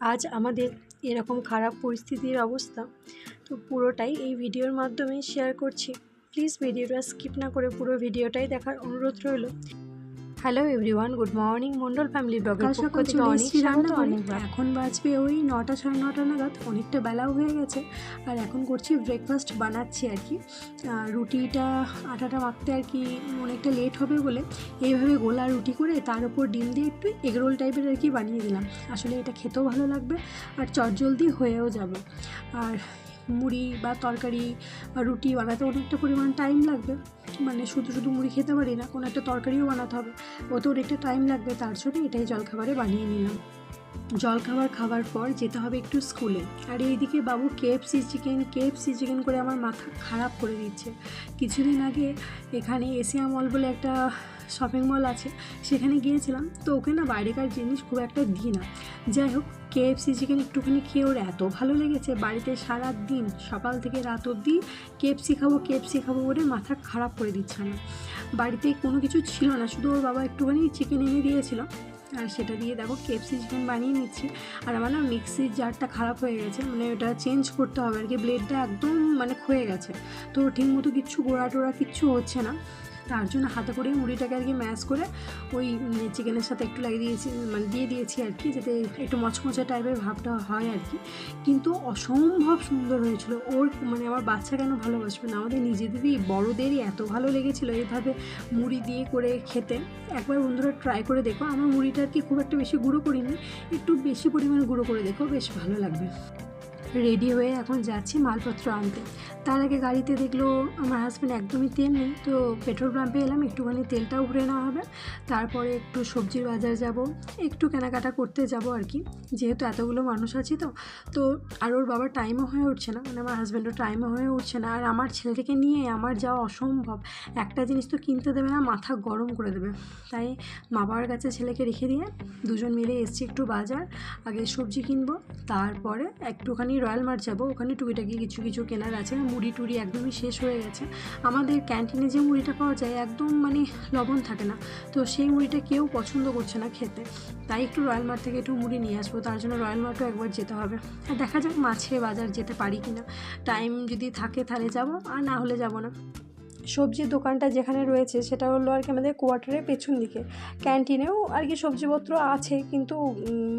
আজ আমাদের এরকম খারাপ পরিস্থিতির অবস্থা। তো পুরোটাই এই ভিডিওর মাধ্যমে শেয়ার করছি। প্লিজ ভিডিওটা স্কিপ না করে পুরো ভিডিওটাই দেখার অনুরোধ রইল। Hello everyone good morning Mondal family ব্লগের সকাল থেকে অনেক এসেছি স্বাগত এখন বাজবে ওই নটা সাড়ে নটা নাগাদ অনেকটা বেলাও হয়ে গেছে। আর এখন করছি ব্রেকফাস্ট বানাচ্ছি আর কি। রুটিটা আটাটা মাখতে আর কি অনেকটা লেট হবে বলে এইভাবে গোলা রুটি করে তার উপর ডিম দিয়ে একটু এগরোল টাইপের আর কি বানিয়ে দিলাম। আসলে এটা খেতেও ভালো লাগবে আর চটজলদি হয়েও যাবে। আর মুড়ি বা তরকারি বা রুটি বানাতে অনেকটা পরিমাণ টাইম লাগবে। মানে শুধু শুধু মুড়ি খেতে পারি না, কোনো একটা তরকারিও বানাতে হবে। ওতে অনেকটা টাইম লাগবে, তার জন্য এটাই জলখাবারে বানিয়ে নিলাম। জলখাবার খাওয়ার পর যেতে হবে একটু স্কুলে আর এইদিকে বাবু কেএফসি চিকেন কেএফসি চিকেন করে আমার মাথা খারাপ করে দিচ্ছে। কিছুদিন আগে এখানে এশিয়া মল বলে একটা শপিং মল আছে, সেখানে গিয়েছিলাম। তো ওকে না বাইরেকার জিনিস খুব একটা দিই না। যাই হোক কেএফসি চিকেন একটুখানি খেয়ে ওর এত ভালো লেগেছে, বাড়িতে সারা দিন সকাল থেকে রাত অবধি কেএফসি খাব কেএফসি খাব করে মাথা খারাপ করে দিচ্ছে না। বাড়িতে কোনো কিছু ছিল না, শুধু ওর বাবা একটুখানি চিকেন এনে দিয়েছিল। আর সেটা দিয়ে দেখো কেএফসি চিকেন বানিয়ে নিচ্ছি। আর আমার না মিক্সির জারটা খারাপ হয়ে গেছে মানে ওটা চেঞ্জ করতে হবে আর কি ব্লেডটা একদম মানে ক্ষয়ে গেছে। তো ঠিকমতো কিচ্ছু গোড়া টোড়া কিচ্ছু হচ্ছে না। তার জন্য হাতে করে মুড়িটাকে আর কি ম্যাশ করে ওই চিকেনের সাথে একটু লাগিয়ে দিয়েছি মানে দিয়ে দিয়েছি আর কি, যাতে একটু মচমচে টাইপের ভাবটা হয় আর কি। কিন্তু অসম্ভব সুন্দর হয়েছিল। ওর মানে আমার বাচ্চা কেন ভালোবাসবে না? আমাদের নিজেদেরই, বড়োদেরই এত ভালো লেগেছিলো এইভাবে মুড়ি দিয়ে করে খেতে। একবার বন্ধুরা ট্রাই করে দেখো। আমার মুড়িটা আর কি খুব একটা বেশি গুঁড়ো করিনি। একটু বেশি পরিমাণে গুঁড়ো করে দেখো। বেশ ভালো লাগবে। রেডি হয়ে এখন যাচ্ছি মালপত্র আনতে। তার আগে গাড়িতে দেখল আমার হাজব্যান্ড একদমই তেল নেই, তো পেট্রোল পাম্পে এলাম, একটুখানি তেলটাও ভরে নেওয়া হবে। তারপরে একটু সবজির বাজার যাব, একটু কেনাকাটা করতে যাব আর কি। যেহেতু এতগুলো মানুষ আছি তো তো আর ওর বাবার টাইমও হয়ে উঠছে না মানে আমার হাজব্যান্ডও টাইমও হয়ে উঠছে না। আর আমার ছেলেটাকে নিয়ে আমার যাওয়া অসম্ভব। একটা জিনিস তো কিনতে দেবে না, মাথা গরম করে দেবে। তাই মা বাবার কাছে ছেলেকে রেখে দিয়ে দুজন মিলে এসছি একটু বাজার, আগে সবজি কিনবো, তারপরে একটুখানি রয়্যাল মার্ট যাব, ওখানে টুকিটাকি কিছু কিছু কেনার আছে, মুড়ি টুড়ি একদমই শেষ হয়ে গেছে। আমাদের ক্যান্টিনে যে মুড়িটা পাওয়া যায় একদম মানে লবণ থাকে না, তো সেই মুড়িটা কেউ পছন্দ করছে না খেতে। তাই একটু রয়্যাল মার্ট থেকে একটু মুড়ি নিয়ে আসব, তার জন্য রয়্যাল মার্টও একবার যেতে হবে। আর দেখা যাক মাছে বাজার যেতে পারি কিনা। টাইম যদি থাকে তাহলে যাব, আর না হলে যাব না। সবজির দোকানটা যেখানে রয়েছে সেটা হলো আর কি আমাদের কোয়ার্টারের পেছন দিকে। ক্যান্টিনেও আর কি সবজিপত্র আছে কিন্তু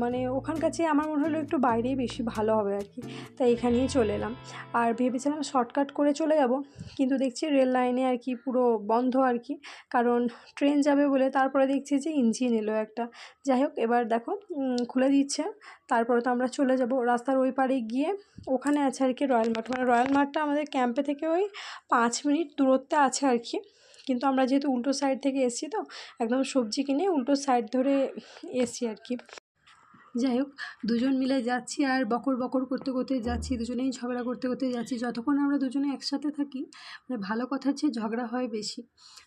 মানে ওখানকার চেয়ে আমার মনে হলো একটু বাইরেই বেশি ভালো হবে আর কি। তাই এখানেই চলে এলাম। আর ভেবেছিলাম শর্টকাট করে চলে যাব, কিন্তু দেখছি রেল লাইনে আর কি পুরো বন্ধ আর কি। কারণ ট্রেন যাবে বলে তারপরে দেখছি যে ইঞ্জিন এলো একটা। যাই হোক, এবার দেখো খুলে দিচ্ছে। তারপরে তো আমরা চলে যাব রাস্তার ওই পারে গিয়ে। ওখানে আছে আর কি রয়্যাল মার্ট মানে রয়্যাল মার্টটা আমাদের ক্যাম্পে থেকে ওই পাঁচ মিনিট দূরত্বে আছে আর কি। কিন্তু আমরা যেহেতু উল্টো সাইড থেকে এসেছি তো, একদম সবজি কিনে উল্টো সাইড ধরে এসছি আর কি। যাই হোক, দুজন মিলে যাচ্ছি আর বকর বকর করতে করতে যাচ্ছি, দুজনেই ঝগড়া করতে করতে যাচ্ছি। যতক্ষণ আমরা দুজনে একসাথে থাকি মানে ভালো কথার চেয়ে ঝগড়া হয় বেশি।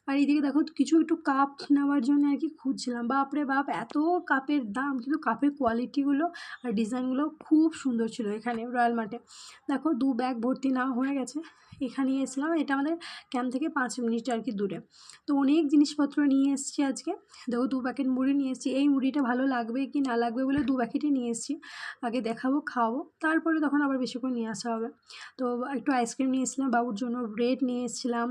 আর এইদিকে দেখো, কিছু একটু কাপ নেওয়ার জন্য আর কি খুঁজছিলাম। বাপরে বাপ, এত কাপের দাম, কিন্তু কাপের কোয়ালিটিগুলো আর ডিজাইনগুলো খুব সুন্দর ছিল এখানে রয়্যাল মার্টে দেখো, দু ব্যাগ ভর্তি না হয়ে গেছে। এখানে এসেছিলাম। এটা আমাদের ক্যাম্প থেকে পাঁচ মিনিট আর কি দূরে। তো অনেক জিনিসপত্র নিয়ে এসেছি আজকে। দেখো, দু প্যাকেট মুড়ি নিয়ে এসেছি। এই মুড়িটা ভালো লাগবে কি না লাগবে বলে দু প্যাকেটই নিয়ে এসেছি। আগে দেখাবো, খাওয়াবো। তারপরে তখন আবার বেশি করে নিয়ে আসা হবে। তো একটু আইসক্রিম নিয়ে এসেছিলাম, বাবুর জন্য ব্রেড নিয়ে এসেছিলাম,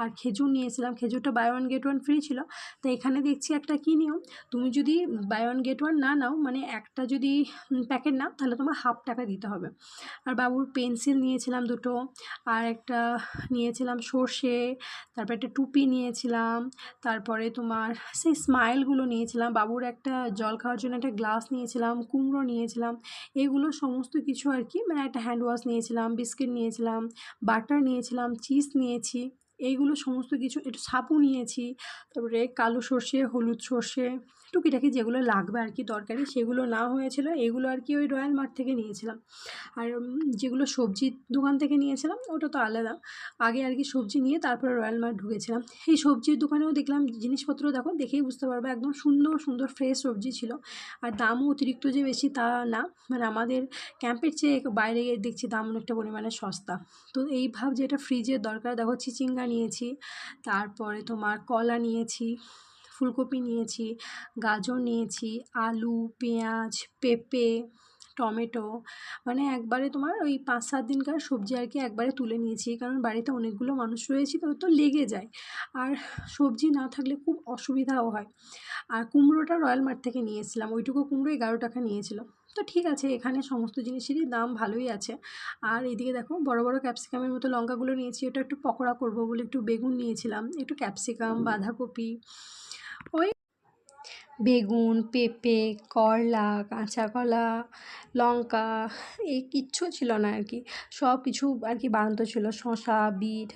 আর খেজুর নিয়ে খেজুরটা buy one get one free ছিল। তো এখানে দেখছি একটা কী নিয়ম? তুমি যদি বাই ওয়ান গেট ওয়ান না নাও মানে একটা যদি প্যাকেট নাও, তাহলে তোমার হাফ টাকা দিতে হবে। আর বাবুর পেন্সিল নিয়েছিলাম দুটো, আর একটা নিয়েছিলাম সর্ষে, তারপর একটা টুপি নিয়েছিলাম, তারপরে তোমার সেই স্মাইলগুলো নিয়েছিলাম, বাবুর একটা জল খাওয়ার জন্য একটা গ্লাস নিয়েছিলাম, কুমড়ো নিয়েছিলাম, এগুলো সমস্ত কিছু আর কি মানে একটা হ্যান্ড ওয়াশ নিয়েছিলাম বিস্কিট নিয়েছিলাম বাটার নিয়েছিলাম চিজ নিয়েছি এইগুলো সমস্ত কিছু, একটু সাপু নিয়েছি, তারপরে কালো সর্ষে, হলুদ সর্ষে টুকিটাকি যেগুলো লাগবে আর কি তরকারি সেগুলো না হয়েছিল। এগুলো আর কি ওই রয়্যাল মার্ট থেকে নিয়েছিলাম। আর যেগুলো সবজির দোকান থেকে নিয়েছিলাম ওটা তো আলাদা। আগে আর কি সবজি নিয়ে তারপরে রয়্যাল মার্ট ঢুকেছিলাম। এই সবজির দোকানেও দেখলাম জিনিসপত্র দেখো দেখেই বুঝতে পারবে একদম সুন্দর সুন্দর ফ্রেশ সবজি ছিল। আর দামও অতিরিক্ত যে বেশি তা না। মানে আমাদের ক্যাম্পের চেয়ে বাইরে গিয়ে দেখছি দাম অনেকটা পরিমাণে সস্তা। তো এই ভাব যে এটা ফ্রিজের দরকার, দেখো চিচিঙ্গা নিয়েছি, তারপরে তোমার কলা নিয়েছি ফুলকপি নিয়েছি, গাজর নিয়েছি, আলু, পেঁয়াজ, পেঁপে, টমেটো। মানে একবারে তোমার ওই পাঁচ সাত দিনকার সবজি আর কি একবারে তুলে নিয়েছি, কারণ বাড়িতে অনেকগুলো মানুষ রয়েছে তো তো লেগে যায়। আর সবজি না থাকলে খুব অসুবিধাও হয়। আর কুমড়োটা রয়্যাল মার্ট থেকে নিয়েছিলাম ওইটুকু কুমড়ো এগারো টাকা নিয়েছিল। তো ঠিক আছে, এখানে সমস্ত জিনিসেরই দাম ভালোই আছে। আর এদিকে দেখো, বড় বড় ক্যাপসিকামের মতো লঙ্কাগুলো নিয়েছি, ওটা একটু পকোড়া করব বলে একটু বেগুন নিয়েছিলাম, একটু ক্যাপসিকাম, বাঁধাকপি ওই বেগুন, পেঁপে, করলা, কাঁচা কলা, লঙ্কা এই কিচ্ছু ছিল না আর কি। সব কিছু আর কি বানতো ছিল শশা বিট,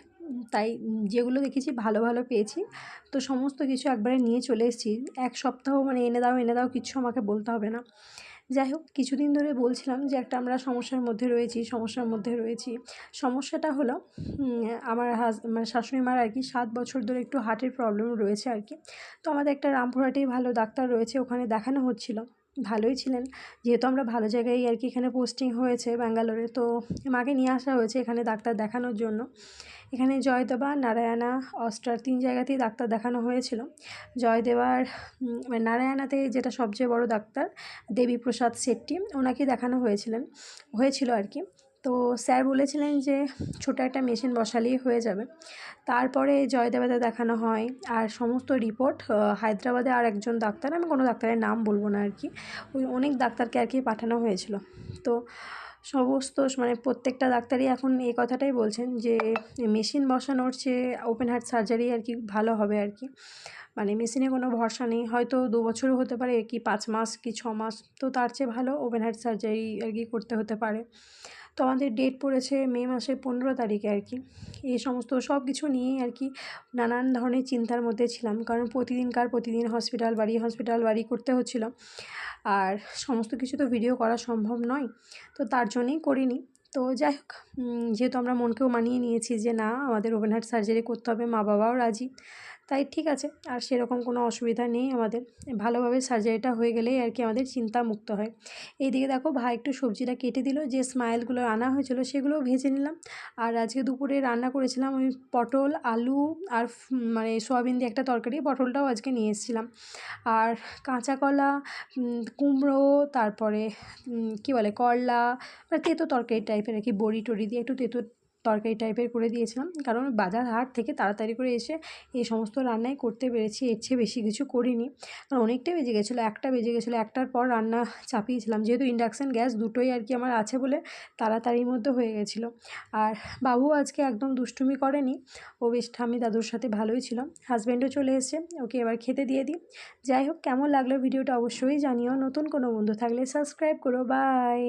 তাই যেগুলো দেখেছি ভালো ভালো পেয়েছি। তো সমস্ত কিছু একবারে নিয়ে চলে এসেছি। এক সপ্তাহ মানে এনে দাও এনে দাও কিছু আমাকে বলতে হবে না। যাই হোক, কিছুদিন ধরে বলছিলাম যে একটা আমরা সমস্যার মধ্যে রয়েছি, সমস্যার মধ্যে রয়েছি। সমস্যাটা হলো আমার হাজ মানে শাশুড়ি মার আর কি সাত বছর ধরে একটু হার্টের প্রবলেম রয়েছে আর কি। তো আমাদের একটা রামপুরহাটেই ভালো ডাক্তার রয়েছে, ওখানে দেখানো হচ্ছিল। ভালোই ছিলেন। যেহেতু আমরা ভালো জায়গায় আর কি এখানে পোস্টিং হয়েছে ব্যাঙ্গালোরে, তো মাকে নিয়ে আসা হয়েছে এখানে ডাক্তার দেখানোর জন্য। এখানে জয়দেবা, নারায়ণা, অস্টার তিন জায়গাতেই ডাক্তার দেখানো হয়েছিল। জয়দেবার নারায়ণাতে যেটা সবচেয়ে বড় ডাক্তার, দেবীপ্রসাদ শেট্টি ওনাকে দেখানো হয়েছিলেন, হয়েছিল আর কি। তো স্যার বলেছিলেন যে ছোটো একটা মেশিন বসালেই হয়ে যাবে। তারপরে জয়দেবাতে দেখানো হয় আর সমস্ত রিপোর্ট হায়দ্রাবাদে আর একজন ডাক্তার, আমি কোনো ডাক্তারের নাম বলব না আর কি ওই অনেক ডাক্তারকে আর কি পাঠানো হয়েছিল। তো সমস্ত মানে প্রত্যেকটা ডাক্তারই এখন এই কথাটাই বলছেন যে মেশিন বসানোর চেয়ে ওপেন হার্ট সার্জারি আর কি ভালো হবে আর কি মানে মেশিনে কোনো ভরসা নেই, হয়তো দু বছরও হতে পারে, কি পাঁচ মাস, কি ছ মাস, তো তার চেয়ে ভালো ওপেন হার্ট সার্জারি আর কি করতে হতে পারে। তো আমাদের ডেট পড়েছে মে মাসের পনেরো তারিখে আর কি। এই সমস্ত সব কিছু নিয়েই আর কি নানান ধরনের চিন্তার মধ্যে ছিলাম। কারণ প্রতিদিনকার প্রতিদিন হসপিটাল বাড়ি হসপিটাল বাড়ি করতে হচ্ছিল। আর সমস্ত কিছু তো ভিডিও করা সম্ভব নয়। তো তার জন্যেই করিনি। তো যাই হোক যেহেতু আমরা মনকেও মানিয়ে নিয়েছি যে না, আমাদের ওপেন হার্ট সার্জারি করতে হবে মা বাবাও রাজি। তাই ঠিক আছে, আর সেরকম কোনো অসুবিধা নেই আমাদের। ভালোভাবে সার্জারিটা হয়ে গেলেই আর কি আমাদের চিন্তা মুক্ত হয়। এইদিকে দেখো ভাই একটু সবজিটা কেটে দিল, যে স্মাইলগুলো আনা হয়েছিল সেগুলোও ভেজে নিলাম। আর আজকে দুপুরে রান্না করেছিলাম ওই পটল, আলু আর মানে সোয়াবিন দিয়ে একটা তরকারি, পটলটাও আজকে নিয়ে এসেছিলাম। আর কাঁচা কলা কুমড়ো, তারপরে কী বলে, করলা মানে তেতো তরকারি টাইপের আর কি বড়ি টড়ি দিয়ে একটু তেতো তরকারি টাইপের করে দিয়েছিলাম। কারণ বাজার হাট থেকে তাড়াতাড়ি করে এসে এই সমস্ত রান্নাই করতে পেরেছি, এর চেয়ে বেশি কিছু করিনি। কারণ অনেকটাই বেজে গেছিল, একটা বেজে গেছিল, একটার পর রান্না চাপিয়েছিলাম। যেহেতু ইন্ডাকশান গ্যাস দুটোই আর কি আমার আছে বলে তাড়াতাড়ির মধ্যে হয়ে গেছিল। আর বাবু আজকে একদম দুষ্টুমি করেনি। ও বেশ ঠামি দাদুর সাথে ভালোই ছিল। হাজব্যান্ডও চলে এসছে, ওকে এবার খেতে দিয়ে দিই। যাই হোক, কেমন লাগল ভিডিওটা অবশ্যই জানিও। নতুন কোনো বন্ধু থাকলে সাবস্ক্রাইব করো। বাই